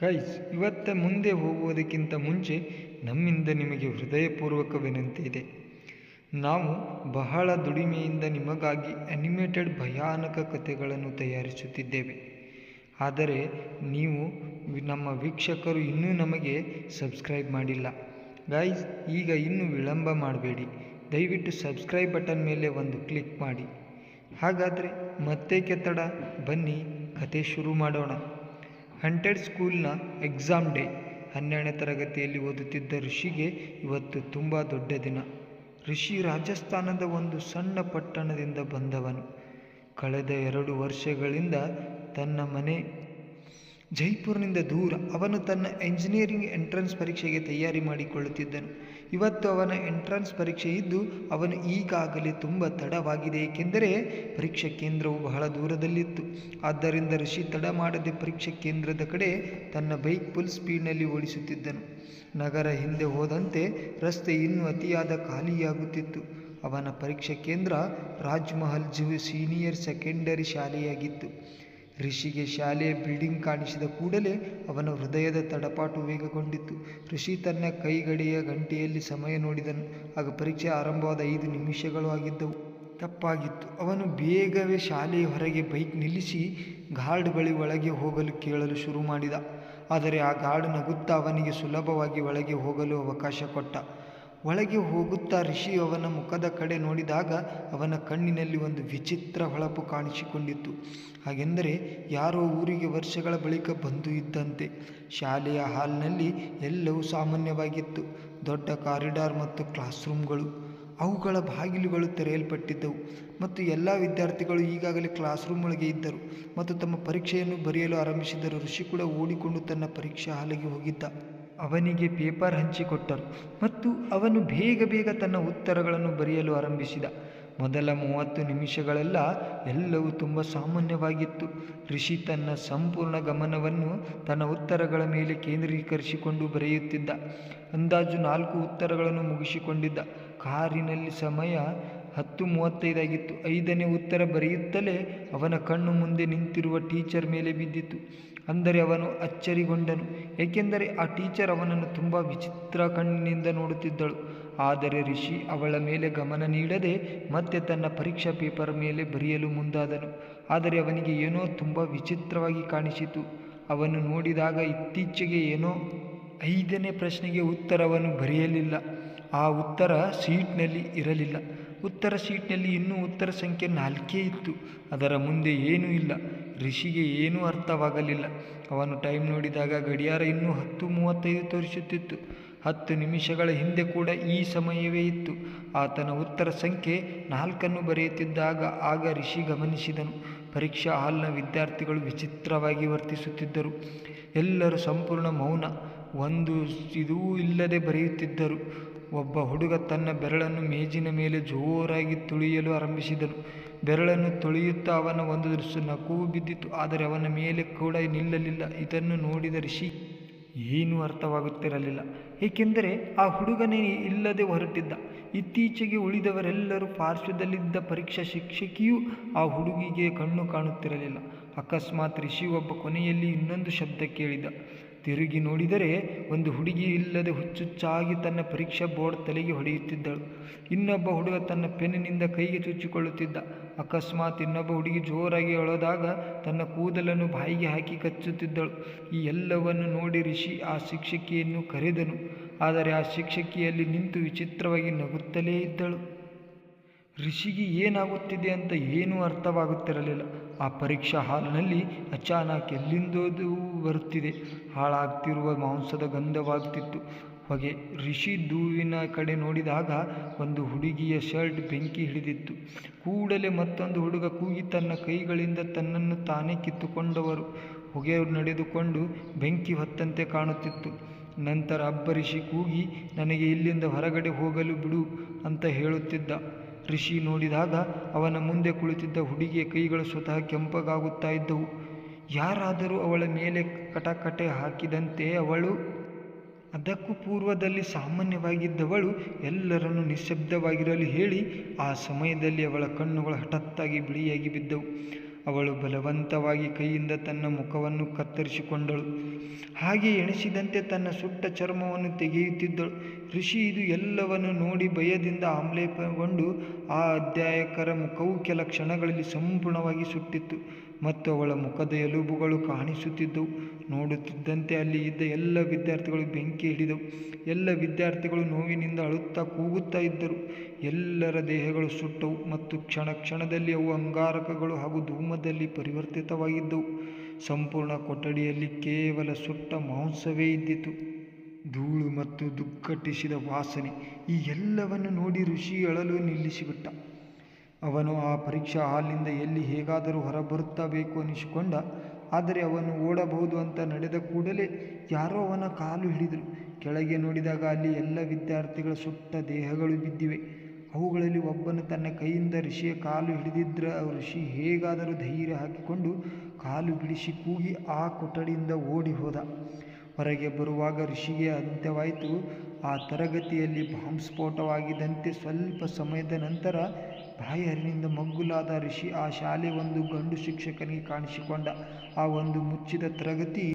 Guys, ಇವತ್ತ ಮುಂದೆ ಹೋಗುವುದಕ್ಕಿಂತ ಮುಂಚೆ ನಮ್ಮಿಂದ ನಿಮಗೆ ಹೃದಯಪೂರ್ವಕ ವಿನಂತಿ ಇದೆ. ನಾವು ಬಹಳ ದುಡಿಮೆಯಿಂದ ನಿಮಗಾಗಿ ಅನಿಮೇಟೆಡ್ ಭಯಾನಕ ಕಥೆಗಳನ್ನು ತಯಾರಿಸುತ್ತಿದ್ದೇವೆ. ಆದರೆ ನೀವು ನಮ್ಮ ವೀಕ್ಷಕರು ಇನ್ನೂ ನಮಗೆ ಸಬ್ಸ್ಕ್ರೈಬ್ ಮಾಡಿಲ್ಲ. ಗೈಸ್, ಈಗ ಇನ್ನೂ ವಿಳಂಬ ಮಾಡಬೇಡಿ. ದಯವಿಟ್ಟು ಸಬ್ಸ್ಕ್ರೈಬ್ ಬಟನ್ ಮೇಲೆ ಒಂದು ಕ್ಲಿಕ್ ಮಾಡಿ. ಹಾಗಾದರೆ ಮತ್ತೆ ಕೆತ್ತಡ. ಬನ್ನಿ ಕತೆ ಶುರು ಮಾಡೋಣ. ಹಂಟೆಡ್ ಸ್ಕೂಲ್ನ ಎಕ್ಸಾಮ್ ಡೇ ಹನ್ನೆರಡನೇ ತರಗತಿಯಲ್ಲಿ ಓದುತ್ತಿದ್ದ ಋಷಿಗೆ ಇವತ್ತು ತುಂಬ ದೊಡ್ಡ ದಿನ. ಋಷಿ ರಾಜಸ್ಥಾನದ ಒಂದು ಸಣ್ಣ ಪಟ್ಟಣದಿಂದ ಬಂದವನು. ಕಳೆದ ಎರಡು ವರ್ಷಗಳಿಂದ ತನ್ನ ಮನೆ ಜೈಪುರ್ನಿಂದ ದೂರ ಅವನು ತನ್ನ ಎಂಜಿನಿಯರಿಂಗ್ ಎಂಟ್ರೆನ್ಸ್ ಪರೀಕ್ಷೆಗೆ ತಯಾರಿ ಮಾಡಿಕೊಳ್ಳುತ್ತಿದ್ದನು. ಇವತ್ತು ಅವನ ಎಂಟ್ರೆನ್ಸ್ ಪರೀಕ್ಷೆ ಇದ್ದು ಅವನು ಈಗಾಗಲೇ ತುಂಬ ತಡವಾಗಿದೆ ಏಕೆಂದರೆ ಪರೀಕ್ಷಾ ಕೇಂದ್ರವು ಬಹಳ ದೂರದಲ್ಲಿತ್ತು. ಆದ್ದರಿಂದ ಋಷಿ ತಡ ಮಾಡದೆ ಪರೀಕ್ಷಾ ಕೇಂದ್ರದ ಕಡೆ ತನ್ನ ಬೈಕ್ ಫುಲ್ ಸ್ಪೀಡ್ನಲ್ಲಿ ಓಡಿಸುತ್ತಿದ್ದನು. ನಗರ ಹಿಂದೆ ಹೋದಂತೆ ರಸ್ತೆ ಇನ್ನೂ ಅತಿಯಾದ ಖಾಲಿಯಾಗುತ್ತಿತ್ತು. ಅವನ ಪರೀಕ್ಷಾ ಕೇಂದ್ರ ರಾಜ್ಮಹಲ್ ಜು ಸೀನಿಯರ್ ಸೆಕೆಂಡರಿ ಶಾಲೆಯಾಗಿತ್ತು. ಋಷಿಗೆ ಶಾಲೆಯ ಬಿಲ್ಡಿಂಗ್ ಕಾಣಿಸಿದ ಕೂಡಲೇ ಅವನ ಹೃದಯದ ತಡಪಾಟು ವೇಗಗೊಂಡಿತು ಋಷಿ ತನ್ನ ಕೈಗಡಿಯ ಗಂಟೆಯಲ್ಲಿ ಸಮಯ ನೋಡಿದನು. ಆಗ ಪರೀಕ್ಷೆ ಆರಂಭವಾದ ಐದು ನಿಮಿಷಗಳು ಆಗಿದ್ದವು. ತಪ್ಪಾಗಿತ್ತು. ಅವನು ಬೇಗವೇ ಶಾಲೆಯ ಹೊರಗೆ ಬೈಕ್ ನಿಲ್ಲಿಸಿ ಗಾರ್ಡ್ ಬಳಿ ಒಳಗೆ ಹೋಗಲು ಕೇಳಲು ಶುರು ಮಾಡಿದ. ಆದರೆ ಆ ಗಾರ್ಡ್ ನಗುತ್ತಾ ಅವನಿಗೆ ಸುಲಭವಾಗಿ ಒಳಗೆ ಹೋಗಲು ಅವಕಾಶ ಕೊಟ್ಟ. ಒಳಗೆ ಹೋಗುತ್ತಾ ಋಷಿ ಅವನ ಮುಖದ ಕಡೆ ನೋಡಿದಾಗ ಅವನ ಕಣ್ಣಿನಲ್ಲಿ ಒಂದು ವಿಚಿತ್ರ ಹೊಳಪು ಕಾಣಿಸಿಕೊಂಡಿತ್ತು. ಹಾಗೆಂದರೆ ಯಾರೋ ಊರಿಗೆ ವರ್ಷಗಳ ಬಳಿಕ ಬಂದು ಇದ್ದಂತೆ. ಶಾಲೆಯ ಹಾಲ್ನಲ್ಲಿ ಎಲ್ಲವೂ ಸಾಮಾನ್ಯವಾಗಿತ್ತು. ದೊಡ್ಡ ಕಾರಿಡಾರ್ ಮತ್ತು ಕ್ಲಾಸ್ ರೂಮ್ಗಳು. ಅವುಗಳ ಬಾಗಿಲುಗಳು ತೆರೆಯಲ್ಪಟ್ಟಿದ್ದವು. ಮತ್ತು ಎಲ್ಲ ವಿದ್ಯಾರ್ಥಿಗಳು ಈಗಾಗಲೇ ಕ್ಲಾಸ್ ರೂಮ್ ಒಳಗೆ ಇದ್ದರು. ಮತ್ತು ತಮ್ಮ ಪರೀಕ್ಷೆಯನ್ನು ಬರೆಯಲು ಆರಂಭಿಸಿದರು ಋಷಿ ಕೂಡ ಓಡಿಕೊಂಡು ತನ್ನ ಪರೀಕ್ಷಾ ಹಾಲಿಗೆ ಹೋಗಿದ್ದ. ಅವನಿಗೆ ಪೇಪರ್ ಹಂಚಿಕೊಟ್ಟರು ಮತ್ತು ಅವನು ಬೇಗ ಬೇಗ ತನ್ನ ಉತ್ತರಗಳನ್ನು ಬರೆಯಲು ಆರಂಭಿಸಿದ. ಮೊದಲ ಮೂವತ್ತು ನಿಮಿಷಗಳೆಲ್ಲ ಎಲ್ಲವೂ ತುಂಬ ಸಾಮಾನ್ಯವಾಗಿತ್ತು. ಋಷಿ ತನ್ನ ಸಂಪೂರ್ಣ ಗಮನವನ್ನು ತನ್ನ ಉತ್ತರಗಳ ಮೇಲೆ ಕೇಂದ್ರೀಕರಿಸಿಕೊಂಡು ಬರೆಯುತ್ತಿದ್ದ. ಅಂದಾಜು ನಾಲ್ಕು ಉತ್ತರಗಳನ್ನು ಮುಗಿಸಿಕೊಂಡಿದ್ದ. ಕಾರಿನಲ್ಲಿ ಸಮಯ ಹತ್ತು ಮೂವತ್ತೈದಾಗಿತ್ತು. ಐದನೇ ಉತ್ತರ ಬರೆಯುತ್ತಲೇ ಅವನ ಕಣ್ಣು ಮುಂದೆ ನಿಂತಿರುವ ಟೀಚರ್ ಮೇಲೆ ಬಿದ್ದಿತು. ಅಂದರೆ ಅವನು ಅಚ್ಚರಿಗೊಂಡನು, ಏಕೆಂದರೆ ಆ ಟೀಚರ್ ಅವನನ್ನು ತುಂಬ ವಿಚಿತ್ರ ಕಣ್ಣಿನಿಂದ ನೋಡುತ್ತಿದ್ದಳು. ಆದರೆ ರಿಷಿ ಅವಳ ಮೇಲೆ ಗಮನ ನೀಡದೆ ಮತ್ತೆ ತನ್ನ ಪರೀಕ್ಷಾ ಪೇಪರ್ ಮೇಲೆ ಬರೆಯಲು ಮುಂದಾದನು. ಆದರೆ ಅವನಿಗೆ ಏನೋ ತುಂಬ ವಿಚಿತ್ರವಾಗಿ ಕಾಣಿಸಿತು. ಅವನು ನೋಡಿದಾಗ ಇತ್ತೀಚೆಗೆ ಏನೋ ಐದನೇ ಪ್ರಶ್ನೆಗೆ ಉತ್ತರವನ್ನು ಬರೆಯಲಿಲ್ಲ. ಆ ಉತ್ತರ ಸೀಟ್ನಲ್ಲಿ ಇರಲಿಲ್ಲ. ಉತ್ತರ ಸೀಟ್ನಲ್ಲಿ ಇನ್ನೂ ಉತ್ತರ ಸಂಖ್ಯೆ ನಾಲ್ಕೇ ಇತ್ತು. ಅದರ ಮುಂದೆ ಏನೂ ಇಲ್ಲ. ಋಷಿಗೆ ಏನೂ ಅರ್ಥವಾಗಲಿಲ್ಲ. ಅವನು ಟೈಮ್ ನೋಡಿದಾಗ ಗಡಿಯಾರ ಇನ್ನೂ ಹತ್ತು ಮೂವತ್ತೈದು ತೋರಿಸುತ್ತಿತ್ತು. ಹತ್ತು ನಿಮಿಷಗಳ ಹಿಂದೆ ಕೂಡ ಈ ಸಮಯವೇ ಇತ್ತು. ಆತನ ಉತ್ತರ ಸಂಖ್ಯೆ ನಾಲ್ಕನ್ನು ಬರೆಯುತ್ತಿದ್ದಾಗ ಆಗ ಋಷಿ ಗಮನಿಸಿದನು. ಪರೀಕ್ಷಾ ಹಾಲ್ನ ವಿದ್ಯಾರ್ಥಿಗಳು ವಿಚಿತ್ರವಾಗಿ ವರ್ತಿಸುತ್ತಿದ್ದರು. ಎಲ್ಲರೂ ಸಂಪೂರ್ಣ ಮೌನ. ಒಂದು ಇದೂ ಇಲ್ಲದೆ ಬರೆಯುತ್ತಿದ್ದರು. ಒಬ್ಬ ಹುಡುಗ ತನ್ನ ಬೆರಳನ್ನು ಮೇಜಿನ ಮೇಲೆ ಜೋರಾಗಿ ತುಳಿಯಲು ಆರಂಭಿಸಿದನು. ಬೆರಳನ್ನು ತುಳಿಯುತ್ತಾ ಅವನ ಒಂದು ದೃಶ್ಯ ನಗುವು ಬಿದ್ದಿತು. ಆದರೆ ಅವನ ಮೇಲೆ ಕೂಡ ನಿಲ್ಲಲಿಲ್ಲ. ಇದನ್ನು ನೋಡಿದ ಋಷಿ ಏನೂ ಅರ್ಥವಾಗುತ್ತಿರಲಿಲ್ಲ. ಏಕೆಂದರೆ ಆ ಹುಡುಗನೇ ಇಲ್ಲದೆ ಹೊರಟಿದ್ದ. ಇತ್ತೀಚೆಗೆ ಉಳಿದವರೆಲ್ಲರೂ ಪಾರ್ಶ್ವದಲ್ಲಿದ್ದ ಪರೀಕ್ಷಾ ಶಿಕ್ಷಕಿಯೂ ಆ ಹುಡುಗಿಗೆ ಕಣ್ಣು ಕಾಣುತ್ತಿರಲಿಲ್ಲ. ಅಕಸ್ಮಾತ್ ಋಷಿ ಒಬ್ಬ ಕೊನೆಯಲ್ಲಿ ಇನ್ನೊಂದು ಶಬ್ದ ಕೇಳಿದ. ತಿರುಗಿ ನೋಡಿದರೆ ಒಂದು ಹುಡುಗಿ ಇಲ್ಲದೆ ಹುಚ್ಚುಚ್ಚಾಗಿ ತನ್ನ ಪರೀಕ್ಷಾ ಬೋರ್ಡ್ ತಲೆಗೆ ಹೊಡೆಯುತ್ತಿದ್ದಳು. ಇನ್ನೊಬ್ಬ ಹುಡುಗ ತನ್ನ ಪೆನ್ನಿನಿಂದ ಕೈಗೆ ಚುಚ್ಚಿಕೊಳ್ಳುತ್ತಿದ್ದ. ಅಕಸ್ಮಾತ್ ಇನ್ನೊಬ್ಬ ಹುಡುಗಿ ಜೋರಾಗಿ ಅಳೋದಾಗ ತನ್ನ ಕೂದಲನ್ನು ಬಾಯಿಗೆ ಹಾಕಿ ಕಚ್ಚುತ್ತಿದ್ದಳು. ಈ ಎಲ್ಲವನ್ನು ನೋಡಿ ಋಷಿ ಆ ಶಿಕ್ಷಕಿಯನ್ನು ಕರೆದನು. ಆದರೆ ಆ ಶಿಕ್ಷಕಿಯಲ್ಲಿ ನಿಂತು ವಿಚಿತ್ರವಾಗಿ ನಗುತ್ತಲೇ ಇದ್ದಳು. ಋಷಿಗೆ ಏನಾಗುತ್ತಿದೆ ಅಂತ ಏನೂ ಅರ್ಥವಾಗುತ್ತಿರಲಿಲ್ಲ. ಆ ಪರೀಕ್ಷಾ ಹಾಲ್ನಲ್ಲಿ ಅಚಾನಕ್ ಎಲ್ಲಿಂದೋದು ಬರುತ್ತಿದೆ? ಹಾಳಾಗ್ತಿರುವ ಮಾಂಸದ ಗಂಧವಾಗ್ತಿತ್ತು ಹೊಗೆ, ಋಷಿ ದೂವಿನ ಕಡೆ ನೋಡಿದಾಗ ಒಂದು ಹುಡುಗಿಯ ಶರ್ಟ್ ಬೆಂಕಿ ಹಿಡಿದಿತ್ತು. ಕೂಡಲೇ ಮತ್ತೊಂದು ಹುಡುಗ ಕೂಗಿ ತನ್ನ ಕೈಗಳಿಂದ ತನ್ನನ್ನು ತಾನೇ ಕಿತ್ತುಕೊಂಡವರು. ಹೊಗೆ ನಡೆದುಕೊಂಡು ಬೆಂಕಿ ಹೊತ್ತಂತೆ ಕಾಣುತ್ತಿತ್ತು. ನಂತರ ಅಬ್ಬರಿಸಿ ಕೂಗಿ, ನನಗೆ ಇಲ್ಲಿಂದ ಹೊರಗಡೆ ಹೋಗಲು ಬಿಡು ಅಂತ ಹೇಳುತ್ತಿದ್ದ. ಋಷಿ ನೋಡಿದಾಗ ಅವನ ಮುಂದೆ ಕುಳಿತಿದ್ದ ಹುಡುಗಿಯ ಕೈಗಳು ಸ್ವತಃ ಕೆಂಪಗಾಗುತ್ತಾ ಇದ್ದವು. ಯಾರಾದರೂ ಅವಳ ಮೇಲೆ ಕಟಕಟೆ ಹಾಕಿದಂತೆ ಅವಳು, ಅದಕ್ಕೂ ಪೂರ್ವದಲ್ಲಿ ಸಾಮಾನ್ಯವಾಗಿದ್ದವಳು ಎಲ್ಲರನ್ನು ನಿಶ್ಶಬ್ದವಾಗಿರಲು ಹೇಳಿ ಆ ಸಮಯದಲ್ಲಿ ಅವಳ ಕಣ್ಣುಗಳು ಹಠಾತ್ತಾಗಿ ಬಿಳಿಯಾಗಿ ಬಿದ್ದವು. ಅವಳು ಬಲವಂತವಾಗಿ ಕೈಯಿಂದ ತನ್ನ ಮುಖವನ್ನು ಕತ್ತರಿಸಿಕೊಂಡಳು. ಹಾಗೆ ಎಣಿಸಿದಂತೆ ತನ್ನ ಸುಟ್ಟ ಚರ್ಮವನ್ನು ತೆಗೆಯುತ್ತಿದ್ದಳು. ಋಷಿ, ಇದು ಎಲ್ಲವನ್ನು ನೋಡಿ ಭಯದಿಂದ ಆಮ್ಲೇಪಗೊಂಡು ಆ ಅಧ್ಯಾಯಕರ ಮುಖವು ಕೆಲ ಕ್ಷಣಗಳಲ್ಲಿ ಸಂಪೂರ್ಣವಾಗಿ ಸುಟ್ಟಿತ್ತು. ಮತ್ತು ಅವಳ ಮುಖದ ಎಲುಬುಗಳು ಕಾಣಿಸುತ್ತಿದ್ದವು. ನೋಡುತ್ತಿದ್ದಂತೆ ಅಲ್ಲಿ ಇದ್ದ ಎಲ್ಲ ವಿದ್ಯಾರ್ಥಿಗಳು ಬೆಂಕಿ ಹಿಡಿದವು. ಎಲ್ಲ ವಿದ್ಯಾರ್ಥಿಗಳು ನೋವಿನಿಂದ ಅಳುತ್ತಾ ಕೂಗುತ್ತಾ ಇದ್ದರು. ಎಲ್ಲರ ದೇಹಗಳು ಸುಟ್ಟವು ಮತ್ತು ಕ್ಷಣ ಕ್ಷಣದಲ್ಲಿ ಅವು ಅಂಗಾರಕಗಳು ಹಾಗೂ ಧೂಮದಲ್ಲಿ ಪರಿವರ್ತಿತವಾಗಿದ್ದವು. ಸಂಪೂರ್ಣ ಕೊಠಡಿಯಲ್ಲಿ ಕೇವಲ ಸುಟ್ಟ ಮಾಂಸವೇ ಇದ್ದಿತು. ಧೂಳು ಮತ್ತು ದುಗ್ಗಟ್ಟಿಸಿದ ವಾಸನೆ ಈ ಎಲ್ಲವನ್ನು ನೋಡಿ ಋಷಿ ಅಳಲು ನಿಲ್ಲಿಸಿಬಿಟ್ಟ. ಅವನು ಆ ಪರೀಕ್ಷಾ ಹಾಲಿನಿಂದ ಎಲ್ಲಿ ಹೇಗಾದರೂ ಹೊರಬರುತ್ತಬೇಕು ಅನಿಸಿಕೊಂಡ, ಆದರೆ ಅವನು ಓಡಬಹುದು ಅಂತ ನಡೆದ ಕೂಡಲೇ ಯಾರೋ ಅವನ ಕಾಲು ಹಿಡಿದರು. ಕೆಳಗೆ ನೋಡಿದಾಗ ಅಲ್ಲಿ ಎಲ್ಲ ವಿದ್ಯಾರ್ಥಿಗಳ ಸುಟ್ಟ ದೇಹಗಳು ಬಿದ್ದಿವೆ. ಅವುಗಳಲ್ಲಿ ಒಬ್ಬನು ತನ್ನ ಕೈಯಿಂದ ಋಷಿಯ ಕಾಲು ಹಿಡಿದಿದ್ದರ ಋಷಿ ಹೇಗಾದರೂ ಧೈರ್ಯ ಹಾಕಿಕೊಂಡು ಕಾಲು ಬಿಡಿಸಿ ಕೂಗಿ ಆ ಕೊಠಡಿಯಿಂದ ಓಡಿ ಹೋದ. ಹೊರಗೆ ಬರುವಾಗ ಋಷಿಗೆ ಅಂತ್ಯವಾಯಿತು, ಆ ತರಗತಿಯಲ್ಲಿ ಬಾಂಬ್ ಸ್ಫೋಟವಾಗಿದ್ದಂತೆ ಸ್ವಲ್ಪ ಸಮಯದ ನಂತರ ಬಾಯರಿನಿಂದ ಮಗ್ಗುಲಾದ ಋಷಿ ಆ ಶಾಲೆ ಒಂದು ಗಂಡು ಶಿಕ್ಷಕನಿಗೆ ಕಾಣಿಸಿಕೊಂಡ. ಆ ಒಂದು ಮುಚ್ಚಿದ ತರಗತಿ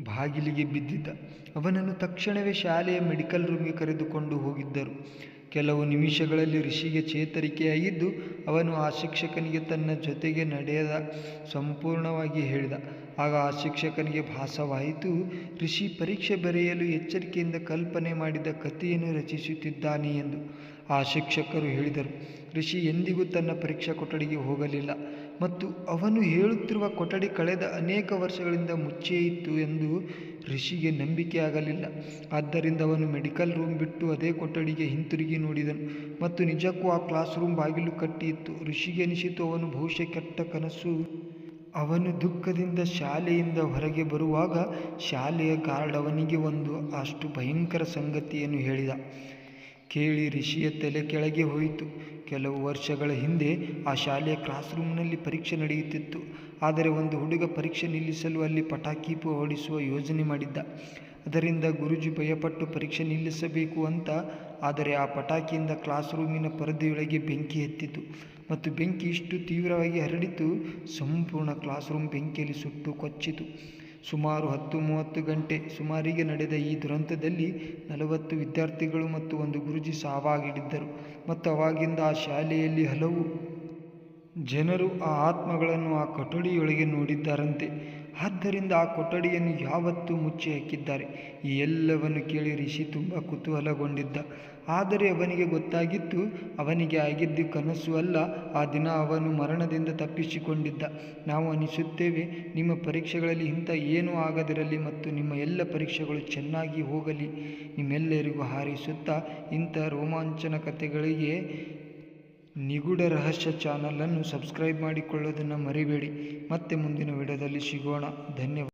ಬಾಗಿಲಿಗೆ ಬಿದ್ದಿದ್ದ. ಅವನನ್ನು ತಕ್ಷಣವೇ ಶಾಲೆಯ ಮೆಡಿಕಲ್ ರೂಮ್ಗೆ ಕರೆದುಕೊಂಡು ಹೋಗಿದ್ದರು. ಕೆಲವು ನಿಮಿಷಗಳಲ್ಲಿ ಋಷಿಗೆ ಚೇತರಿಕೆಯಾಗಿದ್ದು, ಅವನು ಆ ಶಿಕ್ಷಕನಿಗೆ ತನ್ನ ಜೊತೆಗೆ ನಡೆಯದ ಸಂಪೂರ್ಣವಾಗಿ ಹೇಳಿದ. ಆಗ ಆ ಶಿಕ್ಷಕನಿಗೆ ಭಾಸವಾಯಿತು. ಋಷಿ ಪರೀಕ್ಷೆ ಬರೆಯಲು ಎಚ್ಚರಿಕೆಯಿಂದ ಕಲ್ಪನೆ ಮಾಡಿದ ಕಥೆಯನ್ನು ರಚಿಸುತ್ತಿದ್ದಾನೆ ಎಂದು. ಆ ಶಿಕ್ಷಕರು ಹೇಳಿದರು, ಋಷಿ ಎಂದಿಗೂ ತನ್ನ ಪರೀಕ್ಷಾ ಕೊಠಡಿಗೆ ಹೋಗಲಿಲ್ಲ ಮತ್ತು ಅವನು ಹೇಳುತ್ತಿರುವ ಕೊಠಡಿ ಕಳೆದ ಅನೇಕ ವರ್ಷಗಳಿಂದ ಮುಚ್ಚೇ ಇತ್ತು ಎಂದು ಋಷಿಗೆ ನಂಬಿಕೆ ಆಗಲಿಲ್ಲ ಆದ್ದರಿಂದ ಅವನು ಮೆಡಿಕಲ್ ರೂಮ್ ಬಿಟ್ಟು ಅದೇ ಕೊಠಡಿಗೆ ಹಿಂತಿರುಗಿ ನೋಡಿದನು ಮತ್ತು ನಿಜಕ್ಕೂ ಆ ಕ್ಲಾಸ್ ರೂಮ್ ಬಾಗಿಲು ಕಟ್ಟಿಯಿತ್ತು ಋಷಿಗೆ ಅನಿಸಿತು, ಅವನು ಬಹುಶಃ ಕೆಟ್ಟ ಕನಸು. ಅವನು ದುಃಖದಿಂದ ಶಾಲೆಯಿಂದ ಹೊರಗೆ ಬರುವಾಗ ಶಾಲೆಯ ಗಾರ್ಡ್ ಅವನಿಗೆ ಒಂದು ಅಷ್ಟು ಭಯಂಕರ ಸಂಗತಿಯನ್ನು ಹೇಳಿದ. ಕೇಳಿ ಋಷಿಯ ತಲೆ ಕೆಳಗೆ ಹೋಯಿತು. ಕೆಲವು ವರ್ಷಗಳ ಹಿಂದೆ ಆ ಶಾಲೆಯ ಕ್ಲಾಸ್ ರೂಮ್ನಲ್ಲಿ ಪರೀಕ್ಷೆ ನಡೆಯುತ್ತಿತ್ತು. ಆದರೆ ಒಂದು ಹುಡುಗ ಪರೀಕ್ಷೆ ನಿಲ್ಲಿಸಲು ಅಲ್ಲಿ ಪಟಾಕಿ ಹೊಡಿಸುವ ಯೋಜನೆ ಮಾಡಿದ್ದ. ಅದರಿಂದ ಗುರುಜಿ ಭಯಪಟ್ಟು ಪರೀಕ್ಷೆ ನಿಲ್ಲಿಸಬೇಕು ಅಂತ, ಆದರೆ ಆ ಪಟಾಕಿಯಿಂದ ಕ್ಲಾಸ್ ರೂಮಿನ ಪರದೆಯೊಳಗೆ ಬೆಂಕಿ ಎತ್ತಿತು. ಮತ್ತು ಬೆಂಕಿ ಇಷ್ಟು ತೀವ್ರವಾಗಿ ಹರಡಿತು, ಸಂಪೂರ್ಣ ಕ್ಲಾಸ್ ರೂಮ್ ಬೆಂಕಿಯಲ್ಲಿ ಸುಟ್ಟು ಕೊಚ್ಚಿತು. ಸುಮಾರು ಹತ್ತು ಮೂವತ್ತು ಗಂಟೆ ಸುಮಾರಿಗೆ ನಡೆದ ಈ ದುರಂತದಲ್ಲಿ ನಲವತ್ತು ವಿದ್ಯಾರ್ಥಿಗಳು ಮತ್ತು ಒಂದು ಗುರುಜಿ ಸಾವಾಗಿಡಿದ್ದರು ಮತ್ತು ಅವಾಗಿಂದ ಆ ಶಾಲೆಯಲ್ಲಿ ಹಲವು ಜನರು ಆ ಆತ್ಮಗಳನ್ನು ಆ ಕೊಠಡಿಯೊಳಗೆ ನೋಡಿದ್ದಾರಂತೆ. ಆದ್ದರಿಂದ ಆ ಕೊಠಡಿಯನ್ನು ಯಾವತ್ತೂ ಮುಚ್ಚಿ ಹಾಕಿದ್ದಾರೆ. ಈ ಎಲ್ಲವನ್ನು ಕೇಳಿ ರಿಷಿ ತುಂಬ ಕುತೂಹಲಗೊಂಡಿದ್ದ. ಆದರೆ ಅವನಿಗೆ ಗೊತ್ತಾಗಿತ್ತು, ಅವನಿಗೆ ಆಗಿದ್ದು ಕನಸು ಅಲ್ಲ. ಆ ದಿನ ಅವನು ಮರಣದಿಂದ ತಪ್ಪಿಸಿಕೊಂಡಿದ್ದ. ನಾವು ಅನಿಸುತ್ತೇವೆ, ನಿಮ್ಮ ಪರೀಕ್ಷೆಗಳಲ್ಲಿ ಇಂಥ ಏನೂ ಆಗದಿರಲಿ ಮತ್ತು ನಿಮ್ಮ ಎಲ್ಲ ಪರೀಕ್ಷೆಗಳು ಚೆನ್ನಾಗಿ ಹೋಗಲಿ. ನಿಮ್ಮೆಲ್ಲರಿಗೂ ಹಾರೈಸುತ್ತಾ, ಇಂಥ ರೋಮಾಂಚನ ಕಥೆಗಳಿಗೆ ನಿಗೂಢ ರಹಸ್ಯ ಚಾನಲನ್ನು ಸಬ್ಸ್ಕ್ರೈಬ್ ಮಾಡಿಕೊಳ್ಳೋದನ್ನು ಮರಿಬೇಡಿ. ಮತ್ತೆ ಮುಂದಿನ ವಿಡಿಯೋದಲ್ಲಿ ಸಿಗೋಣ. ಧನ್ಯವಾದ.